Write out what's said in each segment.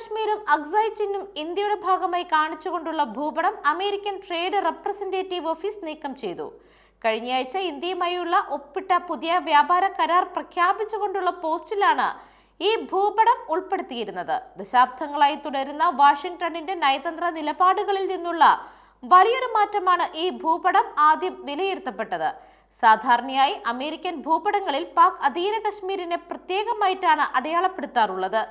കശ്മീരും അക്സായ് ചിന്നും ഇന്ത്യയുടെ ഭാഗമായി കാണിച്ചുകൊണ്ടുള്ള ഭൂപടം അമേരിക്കൻ ട്രേഡ് റെപ്രസെന്റേറ്റീവ് ഓഫീസ് നീക്കം ചെയ്തു. കഴിഞ്ഞയാഴ്ച ഇന്ത്യയുമായുള്ള ഒപ്പിട്ട പുതിയ വ്യാപാര കരാർ പ്രഖ്യാപിച്ചുകൊണ്ടുള്ള പോസ്റ്റിലാണ് ഈ ഭൂപടം ഉൾപ്പെടുത്തിയിരുന്നത്. ദശാബ്ദങ്ങളായി തുടരുന്ന വാഷിംഗ്ടണിന്റെ നയതന്ത്ര നിലപാടുകളിൽ നിന്നുള്ള വലിയൊരു മാറ്റമാണ് ഈ ഭൂപടം ആദ്യം വിലയിരുത്തപ്പെട്ടത്. സാധാരണയായി അമേരിക്കൻ ഭൂപടങ്ങളിൽ പാക് അധീന കശ്മീരിനെ പ്രത്യേകമായിട്ടാണ് അടയാളപ്പെടുത്താറുള്ളത്.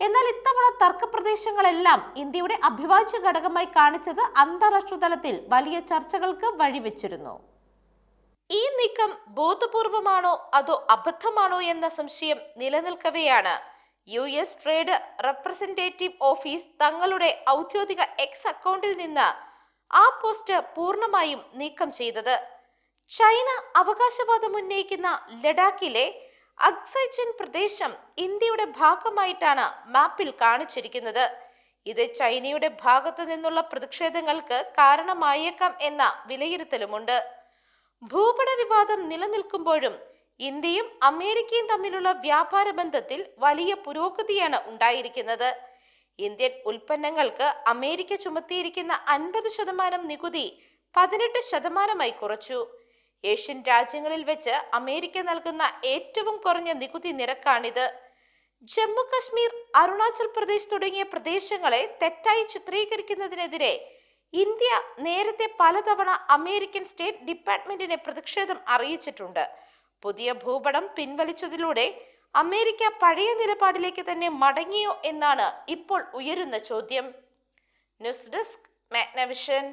എന്നാൽ ഇത്തവണ തർക്ക പ്രദേശങ്ങളെല്ലാം ഇന്ത്യയുടെ അഭിവാജ്യ ഘടകമായി കാണിച്ചത് അന്താരാഷ്ട്ര തലത്തിൽ വലിയ ചർച്ചകൾക്ക് വഴിവെച്ചിരുന്നു. ഈ നീക്കം ബോധപൂർവമാണോ അതോ അബദ്ധമാണോ എന്ന സംശയം നിലനിൽക്കവെയാണ്. U S trade representative office തങ്ങളുടെ ഔദ്യോഗിക എക്സ് അക്കൗണ്ടിൽ നിന്ന് ആ പോസ്റ്റ് പൂർണമായും നീക്കം ചെയ്തത്. ചൈന അവകാശവാദം ഉന്നയിക്കുന്ന ലഡാക്കിലെ അക്സൈജൻ പ്രദേശം ഇന്ത്യയുടെ ഭാഗമായിട്ടാണ് മാപ്പിൽ കാണിച്ചിരിക്കുന്നത്. ഇത് ചൈനയുടെ ഭാഗത്തു നിന്നുള്ള പ്രതിഷേധങ്ങൾക്ക് കാരണമായേക്കാം എന്ന വിലയിരുത്തലുമുണ്ട്. ഭൂപട വിവാദം നിലനിൽക്കുമ്പോഴും ഇന്ത്യയും അമേരിക്കയും തമ്മിലുള്ള വ്യാപാര ബന്ധത്തിൽ വലിയ പുരോഗതിയാണ് ഉണ്ടായിരിക്കുന്നത്. ഇന്ത്യൻ ഉൽപ്പന്നങ്ങൾക്ക് അമേരിക്ക ചുമത്തിയിരിക്കുന്ന അൻപത് ശതമാനം നികുതി പതിനെട്ട് ശതമാനമായി കുറച്ചു. ഏഷ്യൻ രാജ്യങ്ങളിൽ വെച്ച് അമേരിക്ക നൽകുന്ന ഏറ്റവും കുറഞ്ഞ നികുതി നിരക്കാണിത്. ജമ്മു കശ്മീർ അരുണാചൽ പ്രദേശ് തുടങ്ങിയ പ്രദേശങ്ങളെ തെറ്റായി ചിത്രീകരിക്കുന്നതിനെതിരെ ഇന്ത്യ നേരത്തെ പലതവണ അമേരിക്കൻ സ്റ്റേറ്റ് ഡിപ്പാർട്ട്മെന്റിനെ പ്രതിഷേധം അറിയിച്ചിട്ടുണ്ട്. പുതിയ ഭൂപടം പിൻവലിച്ചതിലൂടെ അമേരിക്ക പഴയ നിലപാടിലേക്ക് തന്നെ മടങ്ങിയോ എന്നാണ് ഇപ്പോൾ ഉയരുന്ന ചോദ്യം. News desk Magnavision.